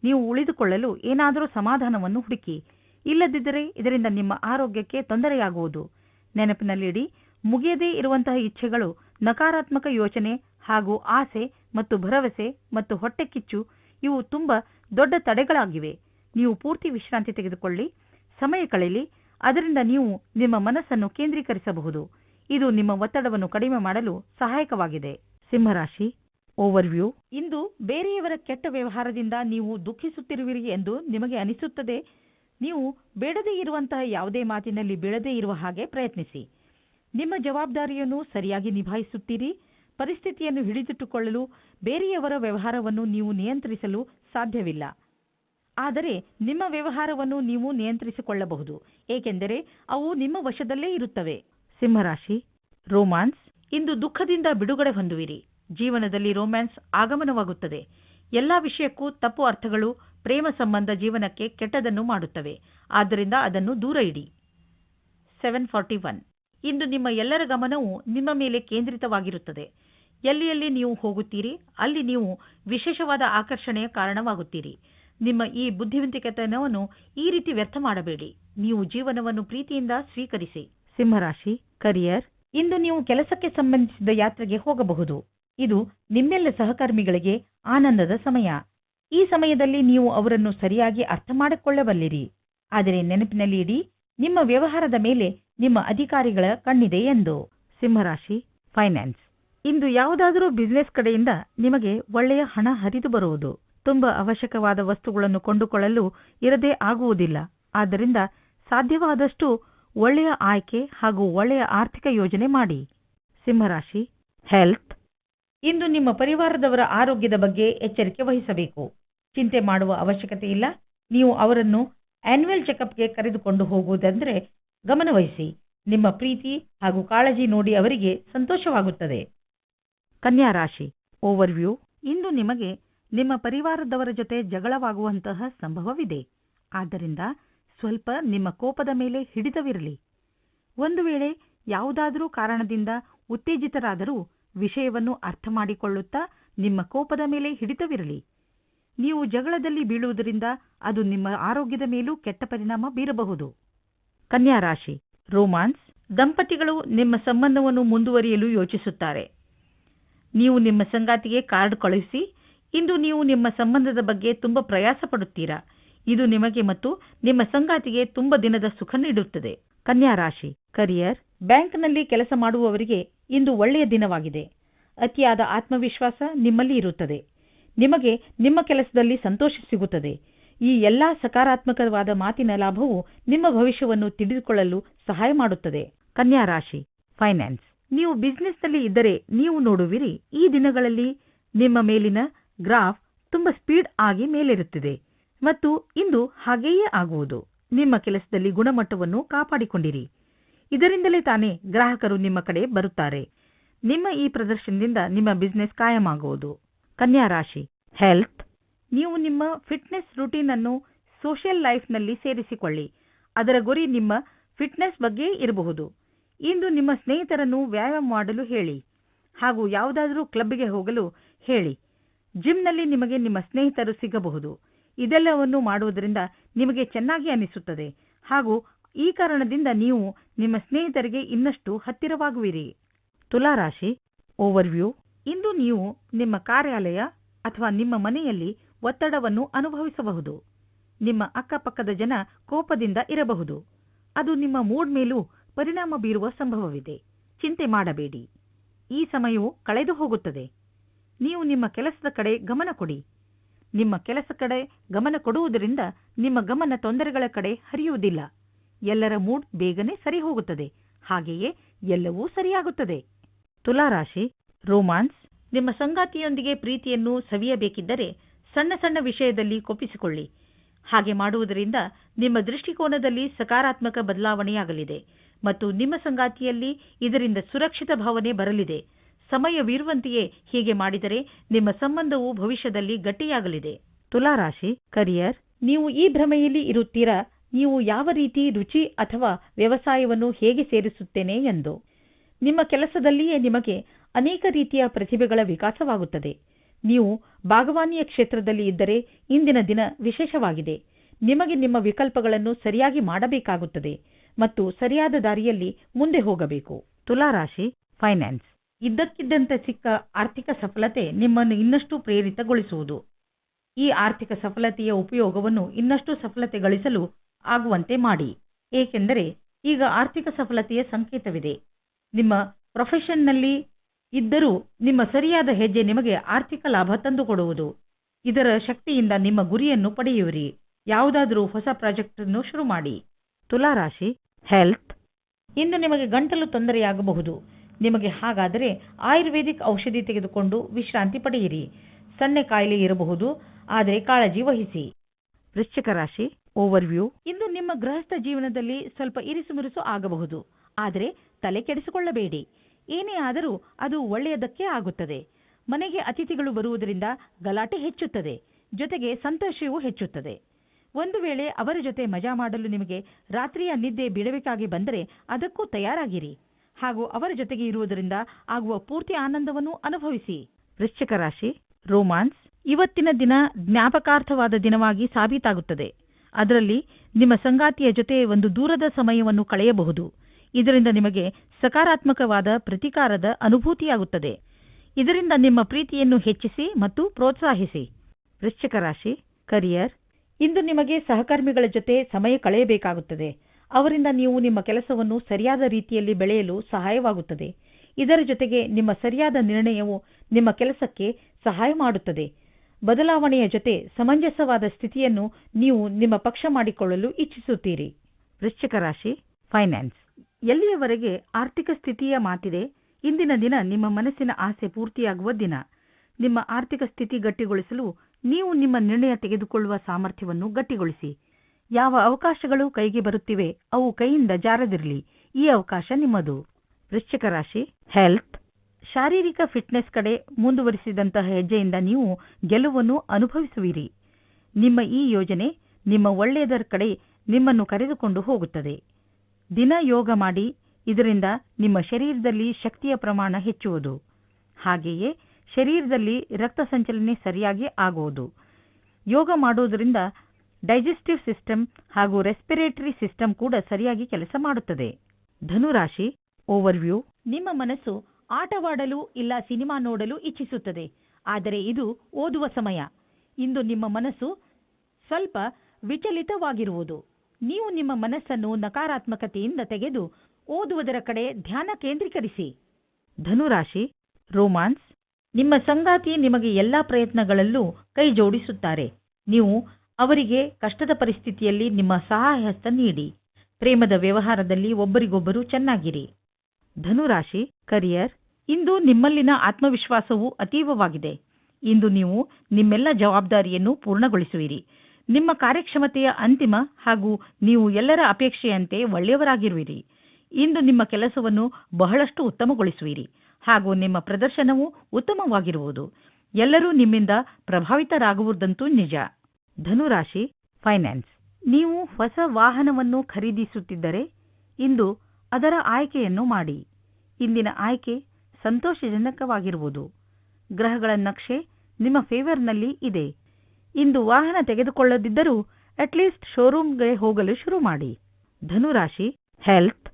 ನೀವು ಉಳಿದುಕೊಳ್ಳಲು ಏನಾದರೂ ಸಮಾಧಾನವನ್ನು ಹುಡುಕಿ. ಇಲ್ಲದಿದ್ದರೆ ಇದರಿಂದ ನಿಮ್ಮ ಆರೋಗ್ಯಕ್ಕೆ ತೊಂದರೆಯಾಗುವುದು. ನೆನಪಿನಲ್ಲಿಡಿ, ಮುಗಿಯದೇ ಇರುವಂತಹ ಇಚ್ಛೆಗಳು ನಕಾರಾತ್ಮಕ ಯೋಚನೆ ಹಾಗೂ ಆಸೆ ಮತ್ತು ಭರವಸೆ ಮತ್ತು ಹೊಟ್ಟೆಕಿಚ್ಚು ಇವು ತುಂಬ ದೊಡ್ಡ ತಡೆಗಳಾಗಿವೆ. ನೀವು ಪೂರ್ತಿ ವಿಶ್ರಾಂತಿ ತೆಗೆದುಕೊಳ್ಳಿ. ಸಮಯ ಕಳೆಯಲಿ. ಅದರಿಂದ ನೀವು ನಿಮ್ಮ ಮನಸ್ಸನ್ನು ಕೇಂದ್ರೀಕರಿಸಬಹುದು. ಇದು ನಿಮ್ಮ ಒತ್ತಡವನ್ನು ಕಡಿಮೆ ಮಾಡಲು ಸಹಾಯಕವಾಗಿದೆ. ಸಿಂಹರಾಶಿ ಓವರ್ವ್ಯೂ. ಇಂದು ಬೇರೆಯವರ ಕೆಟ್ಟ ವ್ಯವಹಾರದಿಂದ ನೀವು ದುಃಖಿಸುತ್ತಿರುವಿರಿ ಎಂದು ನಿಮಗೆ ಅನಿಸುತ್ತದೆ. ನೀವು ಬೇಡದೇ ಇರುವಂತಹ ಯಾವುದೇ ಮಾತಿನಲ್ಲಿ ಬೀಳದೇ ಇರುವ ಹಾಗೆ ಪ್ರಯತ್ನಿಸಿ. ನಿಮ್ಮ ಜವಾಬ್ದಾರಿಯನ್ನು ಸರಿಯಾಗಿ ನಿಭಾಯಿಸುತ್ತೀರಿ. ಪರಿಸ್ಥಿತಿಯನ್ನು ಹಿಡಿದಿಟ್ಟುಕೊಳ್ಳಲು ಬೇರೆಯವರ ವ್ಯವಹಾರವನ್ನು ನೀವು ನಿಯಂತ್ರಿಸಲು ಸಾಧ್ಯವಿಲ್ಲ. ಆದರೆ ನಿಮ್ಮ ವ್ಯವಹಾರವನ್ನು ನೀವು ನಿಯಂತ್ರಿಸಿಕೊಳ್ಳಬಹುದು, ಏಕೆಂದರೆ ಅವು ನಿಮ್ಮ ವಶದಲ್ಲೇ ಇರುತ್ತವೆ. ಸಿಂಹರಾಶಿ, ರೋಮ್ಯಾನ್ಸ್, ಇಂದು ದುಃಖದಿಂದ ಬಿಡುಗಡೆ ಹೊಂದುವಿರಿ. ಜೀವನದಲ್ಲಿ ರೋಮ್ಯಾನ್ಸ್ ಆಗಮನವಾಗುತ್ತದೆ. ಎಲ್ಲ ವಿಷಯಕ್ಕೂ ತಪ್ಪು ಅರ್ಥಗಳು ಪ್ರೇಮ ಸಂಬಂಧ ಜೀವನಕ್ಕೆ ಕೆಟ್ಟದನ್ನು ಮಾಡುತ್ತವೆ. ಆದ್ದರಿಂದ ಅದನ್ನು ದೂರ ಇಡಿ. Seven forty one. ಇಂದು ನಿಮ್ಮ ಎಲ್ಲರ ಗಮನವು ನಿಮ್ಮ ಮೇಲೆ ಕೇಂದ್ರಿತವಾಗಿರುತ್ತದೆ. ಎಲ್ಲಿ ಎಲ್ಲಿ ನೀವು ಹೋಗುತ್ತೀರಿ, ಅಲ್ಲಿ ನೀವು ವಿಶೇಷವಾದ ಆಕರ್ಷಣೆಯ ಕಾರಣವಾಗುತ್ತೀರಿ. ನಿಮ್ಮ ಈ ಬುದ್ಧಿವಂತಿಕೆತನವನ್ನು ಈ ರೀತಿ ವ್ಯರ್ಥ ಮಾಡಬೇಡಿ. ನೀವು ಜೀವನವನ್ನು ಪ್ರೀತಿಯಿಂದ ಸ್ವೀಕರಿಸಿ. ಸಿಂಹರಾಶಿ ಕರಿಯರ್ ಇಂದು ನೀವು ಕೆಲಸಕ್ಕೆ ಸಂಬಂಧಿಸಿದ ಯಾತ್ರೆಗೆ ಹೋಗಬಹುದು. ಇದು ನಿಮ್ಮೆಲ್ಲ ಸಹಕರ್ಮಿಗಳಿಗೆ ಆನಂದದ ಸಮಯ. ಈ ಸಮಯದಲ್ಲಿ ನೀವು ಅವರನ್ನು ಸರಿಯಾಗಿ ಅರ್ಥ ಮಾಡಿಕೊಳ್ಳಬಲ್ಲಿರಿ. ಆದರೆ ನೆನಪಿನಲ್ಲಿ ಇಡಿ, ನಿಮ್ಮ ವ್ಯವಹಾರದ ಮೇಲೆ ನಿಮ್ಮ ಅಧಿಕಾರಿಗಳ ಕಣ್ಣಿದೆ ಎಂದು. ಸಿಂಹರಾಶಿ ಫೈನಾನ್ಸ್ ಇಂದು ಯಾವುದಾದರೂ ಬಿಸಿನೆಸ್ ಕಡೆಯಿಂದ ನಿಮಗೆ ಒಳ್ಳೆಯ ಹಣ ಹರಿದು ಬರುವುದು. ತುಂಬಾ ಅವಶ್ಯಕವಾದ ವಸ್ತುಗಳನ್ನು ಕೊಂಡುಕೊಳ್ಳಲು ಇರದೇ ಆಗುವುದಿಲ್ಲ. ಆದ್ದರಿಂದ ಸಾಧ್ಯವಾದಷ್ಟು ಒಳ್ಳೆಯ ಆಯ್ಕೆ ಹಾಗೂ ಒಳ್ಳೆಯ ಆರ್ಥಿಕ ಯೋಜನೆ ಮಾಡಿ. ಸಿಂಹರಾಶಿ ಹೆಲ್ತ್ ಇಂದು ನಿಮ್ಮ ಪರಿವಾರದವರ ಆರೋಗ್ಯದ ಬಗ್ಗೆ ಎಚ್ಚರಿಕೆ ವಹಿಸಬೇಕು. ಚಿಂತೆ ಮಾಡುವ ಅವಶ್ಯಕತೆ ಇಲ್ಲ. ನೀವು ಅವರನ್ನು ಆನ್ಯುವಲ್ ಚೆಕಪ್ಗೆ ಕರೆದುಕೊಂಡು ಹೋಗುವುದಂದ್ರೆ ಗಮನವಹಿಸಿ. ನಿಮ್ಮ ಪ್ರೀತಿ ಹಾಗೂ ಕಾಳಜಿ ನೋಡಿ ಅವರಿಗೆ ಸಂತೋಷವಾಗುತ್ತದೆ. ಕನ್ಯಾ ರಾಶಿ ಓವರ್ವ್ಯೂ ಇಂದು ನಿಮಗೆ ನಿಮ್ಮ ಪರಿವಾರದವರ ಜೊತೆ ಜಗಳವಾಗುವಂತಹ ಸಂಭವವಿದೆ. ಆದ್ದರಿಂದ ಸ್ವಲ್ಪ ನಿಮ್ಮ ಕೋಪದ ಮೇಲೆ ಹಿಡಿತವಿರಲಿ. ಒಂದು ವೇಳೆ ಯಾವುದಾದರೂ ಕಾರಣದಿಂದ ಉತ್ತೇಜಿತರಾದರೂ ವಿಷಯವನ್ನು ಅರ್ಥ ಮಾಡಿಕೊಳ್ಳುತ್ತಾ ನಿಮ್ಮ ಕೋಪದ ಮೇಲೆ ಹಿಡಿತವಿರಲಿ. ನೀವು ಜಗಳದಲ್ಲಿ ಬೀಳುವುದರಿಂದ ಅದು ನಿಮ್ಮ ಆರೋಗ್ಯದ ಮೇಲೂ ಕೆಟ್ಟ ಪರಿಣಾಮ ಬೀರಬಹುದು. ಕನ್ಯಾ ರಾಶಿ ರೋಮಾನ್ಸ್ ದಂಪತಿಗಳು ನಿಮ್ಮ ಸಂಬಂಧವನ್ನು ಮುಂದುವರಿಯಲು ಯೋಚಿಸುತ್ತಾರೆ. ನೀವು ನಿಮ್ಮ ಸಂಗಾತಿಗೆ ಕಾರ್ಡ್ ಕಳುಹಿಸಿ, ಇಂದು ನೀವು ನಿಮ್ಮ ಸಂಬಂಧದ ಬಗ್ಗೆ ತುಂಬ ಪ್ರಯಾಸ ಪಡುತ್ತೀರಾ? ಇದು ನಿಮಗೆ ಮತ್ತು ನಿಮ್ಮ ಸಂಗಾತಿಗೆ ತುಂಬ ದಿನದ ಸುಖ ನೀಡುತ್ತದೆ. ಕನ್ಯಾ ರಾಶಿ ಕರಿಯರ್ ಬ್ಯಾಂಕ್ನಲ್ಲಿ ಕೆಲಸ ಮಾಡುವವರಿಗೆ ಇಂದು ಒಳ್ಳೆಯ ದಿನವಾಗಿದೆ. ಅತಿಯಾದ ಆತ್ಮವಿಶ್ವಾಸ ನಿಮ್ಮಲ್ಲಿ ಇರುತ್ತದೆ. ನಿಮಗೆ ನಿಮ್ಮ ಕೆಲಸದಲ್ಲಿ ಸಂತೋಷ ಸಿಗುತ್ತದೆ. ಈ ಎಲ್ಲಾ ಸಕಾರಾತ್ಮಕವಾದ ಮಾತಿನ ಲಾಭವು ನಿಮ್ಮ ಭವಿಷ್ಯವನ್ನು ತಿಳಿದುಕೊಳ್ಳಲು ಸಹಾಯ ಮಾಡುತ್ತದೆ. ಕನ್ಯಾ ರಾಶಿ ಫೈನಾನ್ಸ್ ನೀವು ಬಿಸ್ನೆಸ್ನಲ್ಲಿ ಇದ್ದರೆ ನೀವು ನೋಡುವಿರಿ, ಈ ದಿನಗಳಲ್ಲಿ ನಿಮ್ಮ ಮೇಲಿನ ಗ್ರಾಫ್ ತುಂಬಾ ಸ್ಪೀಡ್ ಆಗಿ ಮೇಲಿರುತ್ತಿದೆ ಮತ್ತು ಇಂದು ಹಾಗೆಯೇ ಆಗುವುದು. ನಿಮ್ಮ ಕೆಲಸದಲ್ಲಿ ಗುಣಮಟ್ಟವನ್ನು ಕಾಪಾಡಿಕೊಂಡಿರಿ. ಇದರಿಂದಲೇ ತಾನೇ ಗ್ರಾಹಕರು ನಿಮ್ಮ ಕಡೆ ಬರುತ್ತಾರೆ. ನಿಮ್ಮ ಈ ಪ್ರದರ್ಶನದಿಂದ ನಿಮ್ಮ ಬಿಸ್ನೆಸ್ ಕಾಯಮಾಗುವುದು. ಕನ್ಯಾ ರಾಶಿ ಹೆಲ್ತ್ ನೀವು ನಿಮ್ಮ ಫಿಟ್ನೆಸ್ ರೂಟೀನ್ ಅನ್ನು ಸೋಷಿಯಲ್ ಲೈಫ್ನಲ್ಲಿ ಸೇರಿಸಿಕೊಳ್ಳಿ. ಅದರ ಗುರಿ ನಿಮ್ಮ ಫಿಟ್ನೆಸ್ ಬಗ್ಗೆ ಇರಬಹುದು. ಇಂದು ನಿಮ್ಮ ಸ್ನೇಹಿತರನ್ನು ವ್ಯಾಯಾಮ ಮಾಡಲು ಹೇಳಿ ಹಾಗೂ ಯಾವುದಾದರೂ ಕ್ಲಬ್ಗೆ ಹೋಗಲು ಹೇಳಿ. ಜಿಮ್ನಲ್ಲಿ ನಿಮಗೆ ನಿಮ್ಮ ಸ್ನೇಹಿತರು ಸಿಗಬಹುದು. ಇದೆಲ್ಲವನ್ನು ಮಾಡುವುದರಿಂದ ನಿಮಗೆ ಚೆನ್ನಾಗಿ ಅನಿಸುತ್ತದೆ. ಹಾಗೂ ಈ ಕಾರಣದಿಂದ ನೀವು ನಿಮ್ಮ ಸ್ನೇಹಿತರಿಗೆ ಇನ್ನಷ್ಟು ಹತ್ತಿರವಾಗುವಿರಿ. ತುಲಾರಾಶಿ ಓವರ್ವ್ಯೂ. ಇಂದು ನೀವು ನಿಮ್ಮ ಕಾರ್ಯಾಲಯ ಅಥವಾ ನಿಮ್ಮ ಮನೆಯಲ್ಲಿ ಒತ್ತಡವನ್ನು ಅನುಭವಿಸಬಹುದು. ನಿಮ್ಮ ಅಕ್ಕಪಕ್ಕದ ಜನ ಕೋಪದಿಂದ ಇರಬಹುದು. ಅದು ನಿಮ್ಮ ಮೂಡ್ ಮೇಲೂ ಪರಿಣಾಮ ಬೀರುವ ಸಂಭವವಿದೆ. ಚಿಂತೆ ಮಾಡಬೇಡಿ. ಈ ಸಮಯವು ಕಳೆದು ಹೋಗುತ್ತದೆ. ನೀವು ನಿಮ್ಮ ಕೆಲಸದ ಕಡೆ ಗಮನ ಕೊಡಿ. ನಿಮ್ಮ ಕೆಲಸ ಕಡೆ ಗಮನ ಕೊಡುವುದರಿಂದ ನಿಮ್ಮ ಗಮನ ತೊಂದರೆಗಳ ಕಡೆ ಹರಿಯುವುದಿಲ್ಲ. ಎಲ್ಲರ ಮೂಡ್ ಬೇಗನೆ ಸರಿ ಹೋಗುತ್ತದೆ. ಹಾಗೆಯೇ ಎಲ್ಲವೂ ಸರಿಯಾಗುತ್ತದೆ. ತುಲಾರಾಶಿ, ರೋಮಾನ್ಸ್, ನಿಮ್ಮ ಸಂಗಾತಿಯೊಂದಿಗೆ ಪ್ರೀತಿಯನ್ನು ಸವಿಯಬೇಕಿದ್ದರೆ ಸಣ್ಣ ಸಣ್ಣ ವಿಷಯದಲ್ಲಿ ಕೊಪ್ಪಿಸಿಕೊಳ್ಳಿ. ಹಾಗೆ ಮಾಡುವುದರಿಂದ ನಿಮ್ಮ ದೃಷ್ಟಿಕೋನದಲ್ಲಿ ಸಕಾರಾತ್ಮಕ ಬದಲಾವಣೆಯಾಗಲಿದೆ. ಮತ್ತು ನಿಮ್ಮ ಸಂಗಾತಿಯಲ್ಲಿ ಇದರಿಂದ ಸುರಕ್ಷಿತ ಭಾವನೆ ಬರಲಿದೆ. ಸಮಯವಿರುವಂತೆಯೇ ಹೀಗೆ ಮಾಡಿದರೆ ನಿಮ್ಮ ಸಂಬಂಧವು ಭವಿಷ್ಯದಲ್ಲಿ ಗಟ್ಟಿಯಾಗಲಿದೆ. ತುಲಾರಾಶಿ ಕರಿಯರ್ ನೀವು ಈ ಭ್ರಮೆಯಲ್ಲಿ ಇರುತ್ತೀರಾ? ನೀವು ಯಾವ ರೀತಿ ರುಚಿ ಅಥವಾ ವ್ಯವಸಾಯವನ್ನು ಹೇಗೆ ಸೇರಿಸುತ್ತೇನೆ ಎಂದು. ನಿಮ್ಮ ಕೆಲಸದಲ್ಲಿಯೇ ನಿಮಗೆ ಅನೇಕ ರೀತಿಯ ಪ್ರತಿಭೆಗಳ ವಿಕಾಸವಾಗುತ್ತದೆ. ನೀವು ಬಾಗವಾನಿಯ ಕ್ಷೇತ್ರದಲ್ಲಿ ಇದ್ದರೆ ಇಂದಿನ ದಿನ ವಿಶೇಷವಾಗಿದೆ. ನಿಮಗೆ ನಿಮ್ಮ ವಿಕಲ್ಪಗಳನ್ನು ಸರಿಯಾಗಿ ಮಾಡಬೇಕಾಗುತ್ತದೆ. ಮತ್ತು ಸರಿಯಾದ ದಾರಿಯಲ್ಲಿ ಮುಂದೆ ಹೋಗಬೇಕು. ತುಲಾರಾಶಿ ಫೈನಾನ್ಸ್ ಇದ್ದಕ್ಕಿದ್ದಂತೆ ಸಿಕ್ಕ ಆರ್ಥಿಕ ಸಫಲತೆ ನಿಮ್ಮನ್ನು ಇನ್ನಷ್ಟು ಪ್ರೇರಿತಗೊಳಿಸುವುದು. ಈ ಆರ್ಥಿಕ ಸಫಲತೆಯ ಉಪಯೋಗವನ್ನು ಇನ್ನಷ್ಟು ಸಫಲತೆ ಗಳಿಸಲು ಆಗುವಂತೆ ಮಾಡಿ. ಏಕೆಂದರೆ ಈಗ ಆರ್ಥಿಕ ಸಫಲತೆಯ ಸಂಕೇತವಿದೆ. ನಿಮ್ಮ ಪ್ರೊಫೆಷನ್ನಲ್ಲಿ ಇದ್ದರೂ ನಿಮ್ಮ ಸರಿಯಾದ ಹೆಜ್ಜೆ ನಿಮಗೆ ಆರ್ಥಿಕ ಲಾಭ ತಂದುಕೊಡುವುದು. ಇದರ ಶಕ್ತಿಯಿಂದ ನಿಮ್ಮ ಗುರಿಯನ್ನು ಪಡೆಯುವಿರಿ. ಯಾವುದಾದರೂ ಹೊಸ ಪ್ರಾಜೆಕ್ಟ್ ಅನ್ನು ಶುರು ಮಾಡಿ ತುಲಾರಾಶಿ ಹೆಲ್ತ್ ಇಂದು ನಿಮಗೆ ಗಂಟಲು ತೊಂದರೆಯಾಗಬಹುದು. ನಿಮಗೆ ಹಾಗಾದರೆ ಆಯುರ್ವೇದಿಕ್ ಔಷಧಿ ತೆಗೆದುಕೊಂಡು ವಿಶ್ರಾಂತಿ ಪಡೆಯಿರಿ. ಸಣ್ಣ ಕಾಯಿಲೆ ಇರಬಹುದು ಆದರೆ ಕಾಳಜಿ ವಹಿಸಿ. ವೃಶ್ಚಿಕ ರಾಶಿ ಓವರ್ವ್ಯೂ ಇಂದು ನಿಮ್ಮ ಗೃಹಸ್ಥ ಜೀವನದಲ್ಲಿ ಸ್ವಲ್ಪ ಇರಿಸುಮುರುಸು ಆಗಬಹುದು ಆದರೆ ತಲೆ ಕೆಡಿಸಿಕೊಳ್ಳಬೇಡಿ. ಏನೇ ಆದರೂ ಅದು ಒಳ್ಳೆಯದಕ್ಕೆ ಆಗುತ್ತದೆ. ಮನೆಗೆ ಅತಿಥಿಗಳು ಬರುವುದರಿಂದ ಗಲಾಟೆ ಹೆಚ್ಚುತ್ತದೆ ಜೊತೆಗೆ ಸಂತೋಷವೂ ಹೆಚ್ಚುತ್ತದೆ. ಒಂದು ವೇಳೆ ಅವರ ಜೊತೆ ಮಜಾ ಮಾಡಲು ನಿಮಗೆ ರಾತ್ರಿಯ ನಿದ್ದೆ ಬಿಡಬೇಕಾಗಿ ಬಂದರೆ ಅದಕ್ಕೂ ತಯಾರಾಗಿರಿ. ಹಾಗೂ ಅವರ ಜೊತೆಗೆ ಇರುವುದರಿಂದ ಆಗುವ ಪೂರ್ತಿ ಆನಂದವನ್ನು ಅನುಭವಿಸಿ. ವೃಶ್ಚಿಕ ರಾಶಿ, ರೋಮಾನ್ಸ್, ಇವತ್ತಿನ ದಿನ ಜ್ಞಾಪಕಾರ್ಥವಾದ ದಿನವಾಗಿ ಸಾಬೀತಾಗುತ್ತದೆ. ಅದರಲ್ಲಿ ನಿಮ್ಮ ಸಂಗಾತಿಯ ಜೊತೆ ಒಂದು ದೂರದ ಸಮಯವನ್ನು ಕಳೆಯಬಹುದು. ಇದರಿಂದ ನಿಮಗೆ ಸಕಾರಾತ್ಮಕವಾದ ಪ್ರತಿಕಾರದ ಅನುಭೂತಿಯಾಗುತ್ತದೆ. ಇದರಿಂದ ನಿಮ್ಮ ಪ್ರೀತಿಯನ್ನು ಹೆಚ್ಚಿಸಿ ಮತ್ತು ಪ್ರೋತ್ಸಾಹಿಸಿ. ವೃಶ್ಚಿಕ ರಾಶಿ, ಕರಿಯರ್ ಇಂದು ನಿಮಗೆ ಸಹಕರ್ಮಿಗಳ ಜೊತೆ ಸಮಯ ಕಳೆಯಬೇಕಾಗುತ್ತದೆ. ಅವರಿಂದ ನೀವು ನಿಮ್ಮ ಕೆಲಸವನ್ನು ಸರಿಯಾದ ರೀತಿಯಲ್ಲಿ ಬೆಳೆಯಲು ಸಹಾಯವಾಗುತ್ತದೆ. ಇದರ ಜೊತೆಗೆ ನಿಮ್ಮ ಸರಿಯಾದ ನಿರ್ಣಯವು ನಿಮ್ಮ ಕೆಲಸಕ್ಕೆ ಸಹಾಯ ಮಾಡುತ್ತದೆ. ಬದಲಾವಣೆಯ ಜೊತೆ ಸಮಂಜಸವಾದ ಸ್ಥಿತಿಯನ್ನು ನೀವು ನಿಮ್ಮ ಪಕ್ಷ ಮಾಡಿಕೊಳ್ಳಲು ಇಚ್ಛಿಸುತ್ತೀರಿ. ವೃಶ್ಚಿಕ ರಾಶಿ ಫೈನಾನ್ಸ್ ಎಲ್ಲಿಯವರೆಗೆ ಆರ್ಥಿಕ ಸ್ಥಿತಿಯ ಮಾತಿದೆ, ಇಂದಿನ ದಿನ ನಿಮ್ಮ ಮನಸ್ಸಿನ ಆಸೆ ಪೂರ್ತಿಯಾಗುವ ದಿನ. ನಿಮ್ಮ ಆರ್ಥಿಕ ಸ್ಥಿತಿ ಗಟ್ಟಿಗೊಳಿಸಲು ನೀವು ನಿಮ್ಮ ನಿರ್ಣಯ ತೆಗೆದುಕೊಳ್ಳುವ ಸಾಮರ್ಥ್ಯವನ್ನು ಗಟ್ಟಿಗೊಳಿಸಿ. ಯಾವ ಅವಕಾಶಗಳು ಕೈಗೆ ಬರುತ್ತಿವೆ, ಅವು ಕೈಯಿಂದ ಜಾರದಿರಲಿ. ಈ ಅವಕಾಶ ನಿಮ್ಮದು. ವೃಶ್ಚಿಕ ರಾಶಿ ಹೆಲ್ತ್ ಶಾರೀರಿಕ ಫಿಟ್ನೆಸ್ ಕಡೆ ಮುಂದುವರಿಸಿದಂತಹ ಹೆಜ್ಜೆಯಿಂದ ನೀವು ಗೆಲುವನ್ನು ಅನುಭವಿಸುವಿರಿ. ನಿಮ್ಮ ಈ ಯೋಜನೆ ನಿಮ್ಮ ಒಳ್ಳೆಯದರ ಕಡೆ ನಿಮ್ಮನ್ನು ಕರೆದುಕೊಂಡು ಹೋಗುತ್ತದೆ. ದಿನ ಯೋಗ ಮಾಡಿ, ಇದರಿಂದ ನಿಮ್ಮ ಶರೀರದಲ್ಲಿ ಶಕ್ತಿಯ ಪ್ರಮಾಣ ಹೆಚ್ಚುವುದು. ಹಾಗೆಯೇ ಶರೀರದಲ್ಲಿ ರಕ್ತ ಸಂಚಲನೆ ಸರಿಯಾಗಿ ಆಗುವುದು. ಯೋಗ ಮಾಡುವುದರಿಂದ ಡೈಜೆಸ್ಟಿವ್ ಸಿಸ್ಟಮ್ ಹಾಗೂ ರೆಸ್ಪಿರೇಟರಿ ಸಿಸ್ಟಮ್ ಕೂಡ ಸರಿಯಾಗಿ ಕೆಲಸ ಮಾಡುತ್ತದೆ. ಧನುರಾಶಿ, ಓವರ್ವ್ಯೂ. ನಿಮ್ಮ ಮನಸ್ಸು ಆಟವಾಡಲು ಇಲ್ಲ ಸಿನಿಮಾ ನೋಡಲು ಇಚ್ಛಿಸುತ್ತದೆ. ಆದರೆ ಇದು ಓದುವ ಸಮಯ. ಇಂದು ನಿಮ್ಮ ಮನಸ್ಸು ಸ್ವಲ್ಪ ವಿಚಲಿತವಾಗಿರುವುದು. ನೀವು ನಿಮ್ಮ ಮನಸ್ಸನ್ನು ನಕಾರಾತ್ಮಕತೆಯಿಂದ ತೆಗೆದು ಓದುವುದರ ಕಡೆ ಧ್ಯಾನ ಕೇಂದ್ರೀಕರಿಸಿ. ಧನುರಾಶಿ, ರೋಮಾನ್ಸ್. ನಿಮ್ಮ ಸಂಗಾತಿ ನಿಮಗೆ ಎಲ್ಲಾ ಪ್ರಯತ್ನಗಳಲ್ಲೂ ಕೈ ಜೋಡಿಸುತ್ತಾರೆ. ನೀವು ಅವರಿಗೆ ಕಷ್ಟದ ಪರಿಸ್ಥಿತಿಯಲ್ಲಿ ನಿಮ್ಮ ಸಹಾಯ ಹಸ್ತ ನೀಡಿ. ಪ್ರೇಮದ ವ್ಯವಹಾರದಲ್ಲಿ ಒಬ್ಬರಿಗೊಬ್ಬರು ಚೆನ್ನಾಗಿರಿ. ಧನುರಾಶಿ ಕರಿಯರ್ ಇಂದು ನಿಮ್ಮಲ್ಲಿನ ಆತ್ಮವಿಶ್ವಾಸವು ಅತೀವವಾಗಿದೆ. ಇಂದು ನೀವು ನಿಮ್ಮೆಲ್ಲ ಜವಾಬ್ದಾರಿಯನ್ನು ಪೂರ್ಣಗೊಳಿಸುವಿರಿ. ನಿಮ್ಮ ಕಾರ್ಯಕ್ಷಮತೆಯ ಅಂತಿಮ ಹಾಗೂ ನೀವು ಎಲ್ಲರ ಅಪೇಕ್ಷೆಯಂತೆ ಒಳ್ಳೆಯವರಾಗಿರುವಿರಿ. ಇಂದು ನಿಮ್ಮ ಕೆಲಸವನ್ನು ಬಹಳಷ್ಟು ಉತ್ತಮಗೊಳಿಸುವಿರಿ. ಹಾಗೂ ನಿಮ್ಮ ಪ್ರದರ್ಶನವು ಉತ್ತಮವಾಗಿರುವುದು. ಎಲ್ಲರೂ ನಿಮ್ಮಿಂದ ಪ್ರಭಾವಿತರಾಗುವುದಂತೂ ನಿಜ. ಧನುರಾಶಿ, ಫೈನಾನ್ಸ್. ನೀವು ಹೊಸ ವಾಹನವನ್ನು ಖರೀದಿಸುತ್ತಿದ್ದರೆ ಇಂದು ಅದರ ಆಯ್ಕೆಯನ್ನು ಮಾಡಿ. ಇಂದಿನ ಆಯ್ಕೆ ಸಂತೋಷಜನಕವಾಗಿರುವುದು. ಗ್ರಹಗಳ ನಕ್ಷೆ ನಿಮ್ಮ ಫೇವರ್ನಲ್ಲಿ ಇದೆ. ಇಂದು ವಾಹನ ತೆಗೆದುಕೊಳ್ಳದಿದ್ದರೂ ಅಟ್ಲೀಸ್ಟ್ ಶೋರೂಮ್ಗೆ ಹೋಗಲು ಶುರು ಮಾಡಿ. ಧನುರಾಶಿ ಹೆಲ್ತ್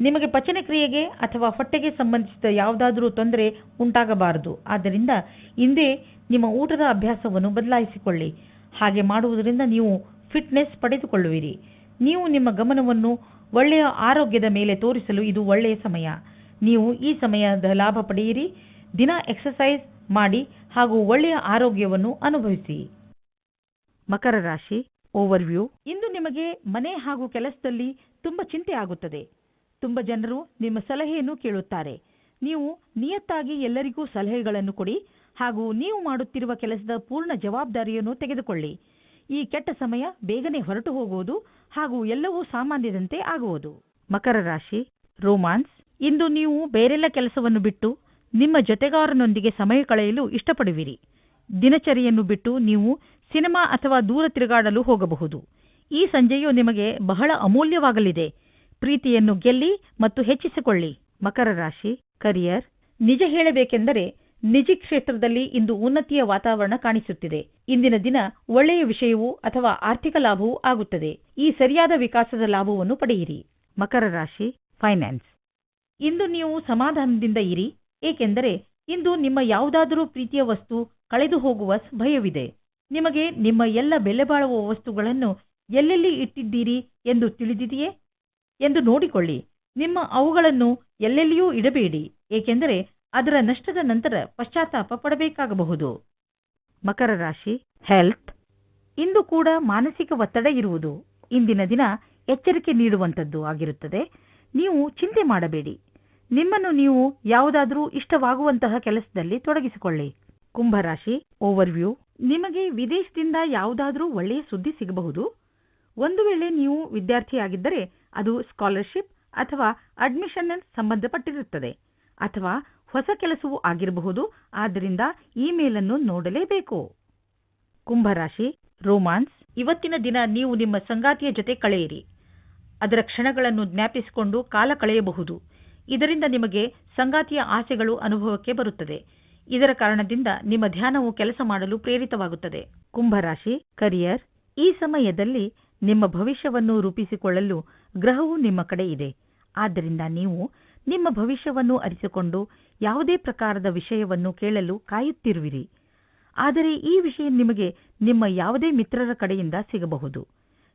ನಿಮಗೆ ಪಚನ ಕ್ರಿಯೆಗೆ ಅಥವಾ ಹೊಟ್ಟೆಗೆ ಸಂಬಂಧಿಸಿದ ಯಾವುದಾದರೂ ತೊಂದರೆ ಉಂಟಾಗಬಾರದು. ಆದ್ದರಿಂದ ಹಿಂದೆ ನಿಮ್ಮ ಊಟದ ಅಭ್ಯಾಸವನ್ನು ಬದಲಾಯಿಸಿಕೊಳ್ಳಿ. ಹಾಗೆ ಮಾಡುವುದರಿಂದ ನೀವು ಫಿಟ್ನೆಸ್ ಪಡೆದುಕೊಳ್ಳುವಿರಿ. ನೀವು ನಿಮ್ಮ ಗಮನವನ್ನು ಒಳ್ಳೆಯ ಆರೋಗ್ಯದ ಮೇಲೆ ತೋರಿಸಲು ಇದು ಒಳ್ಳೆಯ ಸಮಯ. ನೀವು ಈ ಸಮಯದ ಲಾಭ ಪಡೆಯಿರಿ. ದಿನ ಎಕ್ಸರ್ಸೈಸ್ ಮಾಡಿ ಹಾಗೂ ಒಳ್ಳೆಯ ಆರೋಗ್ಯವನ್ನು ಅನುಭವಿಸಿ. ಮಕರ ರಾಶಿ ಓವರ್ವ್ಯೂ ಇಂದು ನಿಮಗೆ ಮನೆ ಹಾಗೂ ಕೆಲಸದಲ್ಲಿ ತುಂಬ ಚಿಂತೆ ಆಗುತ್ತದೆ. ತುಂಬ ಜನರು ನಿಮ್ಮ ಸಲಹೆಯನ್ನು ಕೇಳುತ್ತಾರೆ. ನೀವು ನಿಯತ್ತಾಗಿ ಎಲ್ಲರಿಗೂ ಸಲಹೆಗಳನ್ನು ಕೊಡಿ ಹಾಗೂ ನೀವು ಮಾಡುತ್ತಿರುವ ಕೆಲಸದ ಪೂರ್ಣ ಜವಾಬ್ದಾರಿಯನ್ನು ತೆಗೆದುಕೊಳ್ಳಿ. ಈ ಕೆಟ್ಟ ಸಮಯ ಬೇಗನೆ ಹೊರಟು ಹೋಗುವುದು ಹಾಗೂ ಎಲ್ಲವೂ ಸಾಮಾನ್ಯದಂತೆ ಆಗುವುದು. ಮಕರ ರಾಶಿ, ರೋಮಾನ್ಸ್, ಇಂದು ನೀವು ಬೇರೆಲ್ಲ ಕೆಲಸವನ್ನು ಬಿಟ್ಟು ನಿಮ್ಮ ಜೊತೆಗಾರನೊಂದಿಗೆ ಸಮಯ ಕಳೆಯಲು ಇಷ್ಟಪಡುವಿರಿ. ದಿನಚರಿಯನ್ನು ಬಿಟ್ಟು ನೀವು ಸಿನಿಮಾ ಅಥವಾ ದೂರ ತಿರುಗಾಡಲು ಹೋಗಬಹುದು. ಈ ಸಂಜೆಯು ನಿಮಗೆ ಬಹಳ ಅಮೂಲ್ಯವಾಗಲಿದೆ. ಪ್ರೀತಿಯನ್ನು ಗೆಲ್ಲಿ ಮತ್ತು ಹೆಚ್ಚಿಸಿಕೊಳ್ಳಿ. ಮಕರ ರಾಶಿ ಕರಿಯರ್ ನಿಜ ಹೇಳಬೇಕೆಂದರೆ ನಿಜಿ ಕ್ಷೇತ್ರದಲ್ಲಿ ಇಂದು ಉನ್ನತಿಯ ವಾತಾವರಣ ಕಾಣಿಸುತ್ತಿದೆ. ಇಂದಿನ ದಿನ ಒಳ್ಳೆಯ ವಿಷಯವೂ ಅಥವಾ ಆರ್ಥಿಕ ಲಾಭವೂ ಆಗುತ್ತದೆ. ಈ ಸರಿಯಾದ ವಿಕಾಸದ ಲಾಭವನ್ನು ಪಡೆಯಿರಿ. ಮಕರ ರಾಶಿ ಫೈನಾನ್ಸ್ ಇಂದು ನೀವು ಸಮಾಧಾನದಿಂದ ಇರಿ, ಏಕೆಂದರೆ ಇಂದು ನಿಮ್ಮ ಯಾವುದಾದರೂ ಪ್ರೀತಿಯ ವಸ್ತು ಕಳೆದು ಹೋಗುವ ಭಯವಿದೆ. ನಿಮಗೆ ನಿಮ್ಮ ಎಲ್ಲ ಬೆಲೆಬಾಳುವ ವಸ್ತುಗಳನ್ನು ಎಲ್ಲೆಲ್ಲಿ ಇಟ್ಟಿದ್ದೀರಿ ಎಂದು ತಿಳಿದಿದೆಯೇ? ಎಂದು ನೋಡಿಕೊಳ್ಳಿ. ನಿಮ್ಮ ಅವುಗಳನ್ನು ಎಲ್ಲೆಲ್ಲಿಯೂ ಇಡಬೇಡಿ, ಏಕೆಂದರೆ ಅದರ ನಷ್ಟದ ನಂತರ ಪಶ್ಚಾತ್ತಾಪ ಪಡಬೇಕಾಗಬಹುದು. ಮಕರ ರಾಶಿ ಹೆಲ್ತ್ ಇಂದು ಕೂಡ ಮಾನಸಿಕ ಒತ್ತಡ ಇರುವುದು. ಇಂದಿನ ದಿನ ಎಚ್ಚರಿಕೆ ನೀಡುವಂಥದ್ದು ಆಗಿರುತ್ತದೆ. ನೀವು ಚಿಂತೆ ಮಾಡಬೇಡಿ. ನಿಮ್ಮನ್ನು ನೀವು ಯಾವುದಾದರೂ ಇಷ್ಟವಾಗುವಂತಹ ಕೆಲಸದಲ್ಲಿ ತೊಡಗಿಸಿಕೊಳ್ಳಿ. ಕುಂಭರಾಶಿ ಓವರ್ವ್ಯೂ ನಿಮಗೆ ವಿದೇಶದಿಂದ ಯಾವುದಾದರೂ ಒಳ್ಳೆಯ ಸುದ್ದಿ ಸಿಗಬಹುದು. ಒಂದು ವೇಳೆ ನೀವು ವಿದ್ಯಾರ್ಥಿಯಾಗಿದ್ದರೆ ಅದು ಸ್ಕಾಲರ್ಶಿಪ್ ಅಥವಾ ಅಡ್ಮಿಷನ್ ಸಂಬಂಧಪಟ್ಟಿರುತ್ತದೆ ಅಥವಾ ಹೊಸ ಕೆಲಸವೂ ಆಗಿರಬಹುದು. ಆದ್ದರಿಂದ ಇಮೇಲ್ ಅನ್ನು ನೋಡಲೇಬೇಕು. ಕುಂಭರಾಶಿ, ರೋಮಾನ್ಸ್, ಇವತ್ತಿನ ದಿನ ನೀವು ನಿಮ್ಮ ಸಂಗಾತಿಯ ಜೊತೆ ಕಳೆಯಿರಿ. ಅದರ ಕ್ಷಣಗಳನ್ನು ಜ್ಞಾಪಿಸಿಕೊಂಡು ಕಾಲ ಕಳೆಯಬಹುದು. ಇದರಿಂದ ನಿಮಗೆ ಸಂಗಾತಿಯ ಆಸೆಗಳು ಅನುಭವಕ್ಕೆ ಬರುತ್ತದೆ. ಇದರ ಕಾರಣದಿಂದ ನಿಮ್ಮ ಧ್ಯಾನವು ಕೆಲಸ ಮಾಡಲು ಪ್ರೇರಿತವಾಗುತ್ತದೆ. ಕುಂಭರಾಶಿ, ಕರಿಯರ್, ಈ ಸಮಯದಲ್ಲಿ ನಿಮ್ಮ ಭವಿಷ್ಯವನ್ನು ರೂಪಿಸಿಕೊಳ್ಳಲು ಗ್ರಹವು ನಿಮ್ಮ ಕಡೆ ಇದೆ. ಆದ್ದರಿಂದ ನೀವು ನಿಮ್ಮ ಭವಿಷ್ಯವನ್ನು ಅರಿಸಿಕೊಂಡು ಯಾವುದೇ ಪ್ರಕಾರದ ವಿಷಯವನ್ನು ಕೇಳಲು ಕಾಯುತ್ತಿರುವಿರಿ. ಆದರೆ ಈ ವಿಷಯ ನಿಮಗೆ ನಿಮ್ಮ ಯಾವುದೇ ಮಿತ್ರರ ಕಡೆಯಿಂದ ಸಿಗಬಹುದು.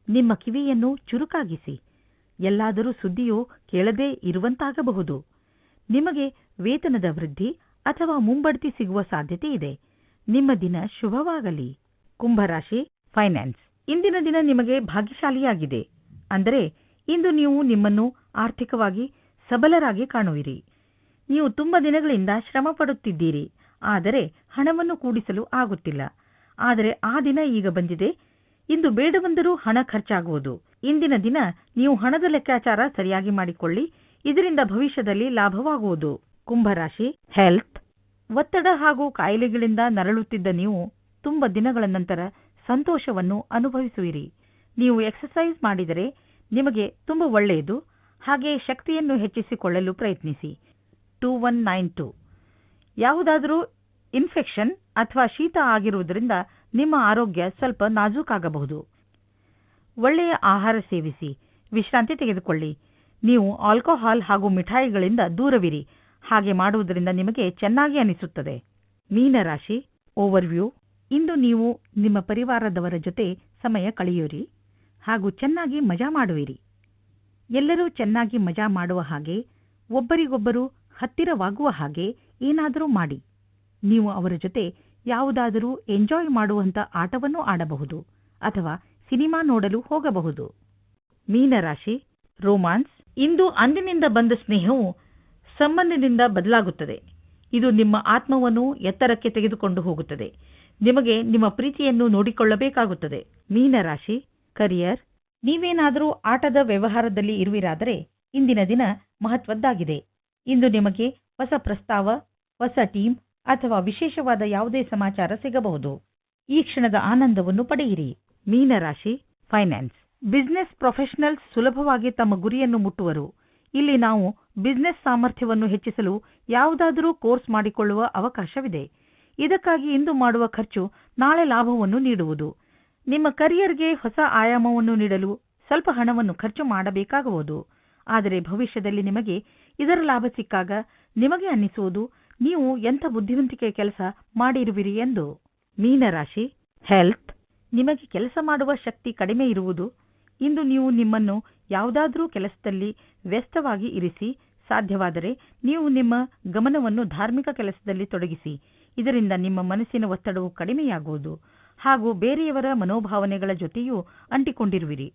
ನಿಮ್ಮ ಕಿವಿಯನ್ನು ಚುರುಕಾಗಿಸಿ. ಎಲ್ಲಾದರೂ ಸುದ್ದಿಯು ಕೇಳದೇ ಇರುವಂತಾಗಬಹುದು. ನಿಮಗೆ ವೇತನದ ವೃದ್ಧಿ ಅಥವಾ ಮುಂಬಡ್ತಿ ಸಿಗುವ ಸಾಧ್ಯತೆ ಇದೆ. ನಿಮ್ಮ ದಿನ ಶುಭವಾಗಲಿ. ಕುಂಭರಾಶಿ ಫೈನಾನ್ಸ್. ಇಂದಿನ ದಿನ ನಿಮಗೆ ಭಾಗ್ಯಶಾಲಿಯಾಗಿದೆ. ಅಂದರೆ, ಇಂದು ನೀವು ನಿಮ್ಮನ್ನು ಆರ್ಥಿಕವಾಗಿ ಸಬಲರಾಗಿ ಕಾಣುವಿರಿ. ನೀವು ತುಂಬ ದಿನಗಳಿಂದ ಶ್ರಮ ಪಡುತ್ತಿದ್ದೀರಿ ಆದರೆ, ಹಣವನ್ನು ಕೂಡಿಸಲು ಆಗುತ್ತಿಲ್ಲ. ಆದರೆ, ಆ ದಿನ ಈಗ ಬಂದಿದೆ. ಇಂದು ಬೇಡವೆಂದರೂ ಹಣ ಖರ್ಚಾಗುವುದು. ಇಂದಿನ ದಿನ ನೀವು ಹಣದ ಲೆಕ್ಕಾಚಾರ ಸರಿಯಾಗಿ ಮಾಡಿಕೊಳ್ಳಿ. ಇದರಿಂದ ಭವಿಷ್ಯದಲ್ಲಿ ಲಾಭವಾಗುವುದು. ಕುಂಭರಾಶಿ ಹೆಲ್ತ್ ಒತ್ತಡ ಹಾಗೂ ಕಾಯಿಲೆಗಳಿಂದ ನರಳುತ್ತಿದ್ದ ನೀವು ತುಂಬ ದಿನಗಳ ನಂತರ ಸಂತೋಷವನ್ನು ಅನುಭವಿಸುವಿರಿ. ನೀವು ಎಕ್ಸಸೈಸ್ ಮಾಡಿದರೆ ನಿಮಗೆ ತುಂಬ ಒಳ್ಳೆಯದು. ಹಾಗೆ ಶಕ್ತಿಯನ್ನು ಹೆಚ್ಚಿಸಿಕೊಳ್ಳಲು ಪ್ರಯತ್ನಿಸಿ. ಟೂ ಒನ್ ನೈನ್ ಟೂ ಯಾವುದಾದರೂ ಇನ್ಫೆಕ್ಷನ್ ಅಥವಾ ಶೀತ ಆಗಿರುವುದರಿಂದ ನಿಮ್ಮ ಆರೋಗ್ಯ ಸ್ವಲ್ಪ ನಾಜೂಕಾಗಬಹುದು. ಒಳ್ಳೆಯ ಆಹಾರ ಸೇವಿಸಿ. ವಿಶ್ರಾಂತಿ ತೆಗೆದುಕೊಳ್ಳಿ. ನೀವು ಆಲ್ಕೋಹಾಲ್ ಹಾಗೂ ಮಿಠಾಯಿಗಳಿಂದ ದೂರವಿರಿ. ಹಾಗೆ ಮಾಡುವುದರಿಂದ ನಿಮಗೆ ಚೆನ್ನಾಗಿ ಅನಿಸುತ್ತದೆ. ಮೀನರಾಶಿ ಓವರ್ವ್ಯೂ ಇಂದು ನೀವು ನಿಮ್ಮ ಪರಿವಾರದವರ ಜೊತೆ ಸಮಯ ಕಳೆಯುವಿರಿ ಹಾಗೂ ಚೆನ್ನಾಗಿ ಮಜಾ ಮಾಡುವಿರಿ. ಎಲ್ಲರೂ ಚೆನ್ನಾಗಿ ಮಜಾ ಮಾಡುವ ಹಾಗೆ, ಒಬ್ಬರಿಗೊಬ್ಬರು ಹತ್ತಿರವಾಗುವ ಹಾಗೆ ಏನಾದರೂ ಮಾಡಿ. ನೀವು ಅವರ ಜೊತೆ ಯಾವುದಾದರೂ ಎಂಜಾಯ್ ಮಾಡುವಂಥ ಆಟವನ್ನು ಆಡಬಹುದು ಅಥವಾ ಸಿನಿಮಾ ನೋಡಲು ಹೋಗಬಹುದು. ಮೀನರಾಶಿ, ರೋಮಾನ್ಸ್, ಇಂದು ಅಂದಿನಿಂದ ಬಂದ ಸ್ನೇಹವು ಸಂಬಂಧದಿಂದ ಬದಲಾಗುತ್ತದೆ. ಇದು ನಿಮ್ಮ ಆತ್ಮವನ್ನು ಎತ್ತರಕ್ಕೆ ತೆಗೆದುಕೊಂಡು ಹೋಗುತ್ತದೆ. ನಿಮಗೆ ನಿಮ್ಮ ಪ್ರೀತಿಯನ್ನು ನೋಡಿಕೊಳ್ಳಬೇಕಾಗುತ್ತದೆ. ಮೀನರಾಶಿ ಕರಿಯರ್ ನೀವೇನಾದರೂ ಆಟದ ವ್ಯವಹಾರದಲ್ಲಿ ಇರುವಿರಾದರೆ ಇಂದಿನ ದಿನ ಮಹತ್ವದ್ದಾಗಿದೆ. ಇಂದು ನಿಮಗೆ ಹೊಸ ಪ್ರಸ್ತಾವ, ಹೊಸ ಟೀಮ್ ಅಥವಾ ವಿಶೇಷವಾದ ಯಾವುದೇ ಸಮಾಚಾರ ಸಿಗಬಹುದು. ಈ ಕ್ಷಣದ ಆನಂದವನ್ನು ಪಡೆಯಿರಿ. ಮೀನರಾಶಿ ಫೈನಾನ್ಸ್ ಬಿಸ್ನೆಸ್ ಪ್ರೊಫೆಷನಲ್ಸ್ ಸುಲಭವಾಗಿ ತಮ್ಮ ಗುರಿಯನ್ನು ಮುಟ್ಟುವರು. ಇಲ್ಲಿ ನಾವು ಬಿಸ್ನೆಸ್ ಸಾಮರ್ಥ್ಯವನ್ನು ಹೆಚ್ಚಿಸಲು ಯಾವುದಾದರೂ ಕೋರ್ಸ್ ಮಾಡಿಕೊಳ್ಳುವ ಅವಕಾಶವಿದೆ. ಇದಕ್ಕಾಗಿ ಇಂದು ಮಾಡುವ ಖರ್ಚು ನಾಳೆ ಲಾಭವನ್ನು ನೀಡುವುದು. ನಿಮ್ಮ ಕರಿಯರ್ಗೆ ಹೊಸ ಆಯಾಮವನ್ನು ನೀಡಲು ಸ್ವಲ್ಪ ಹಣವನ್ನು ಖರ್ಚು ಮಾಡಬೇಕಾಗಬಹುದು ಆದರೆ ಭವಿಷ್ಯದಲ್ಲಿ ನಿಮಗೆ ಇದರ ಲಾಭ ಸಿಕ್ಕಾಗ ನಿಮಗೆ ಅನ್ನಿಸುವುದು, ನೀವು ಎಂಥ ಬುದ್ಧಿವಂತಿಕೆ ಕೆಲಸ ಮಾಡಿರುವಿರಿ ಎಂದು. ಮೀನರಾಶಿ, ಹೆಲ್ತ್, ನಿಮಗೆ ಕೆಲಸ ಮಾಡುವ ಶಕ್ತಿ ಕಡಿಮೆ ಇರುವುದು, ಇಂದು ನೀವು ನಿಮ್ಮನ್ನು ಯಾವುದಾದರೂ ಕೆಲಸದಲ್ಲಿ ವ್ಯಸ್ತವಾಗಿ ಇರಿಸಿ, ಸಾಧ್ಯವಾದರೆ ನೀವು ನಿಮ್ಮ ಗಮನವನ್ನು ಧಾರ್ಮಿಕ ಕೆಲಸದಲ್ಲಿ ತೊಡಗಿಸಿ ಇದರಿಂದ ನಿಮ್ಮ ಮನಸ್ಸಿನ ಒತ್ತಡವು ಕಡಿಮೆಯಾಗುವುದು ಹಾಗೂ ಬೇರೆಯವರ ಮನೋಭಾವನೆಗಳ ಜೊತೆಯೂ ಅಂಟಿಕೊಂಡಿರುವಿರಿ.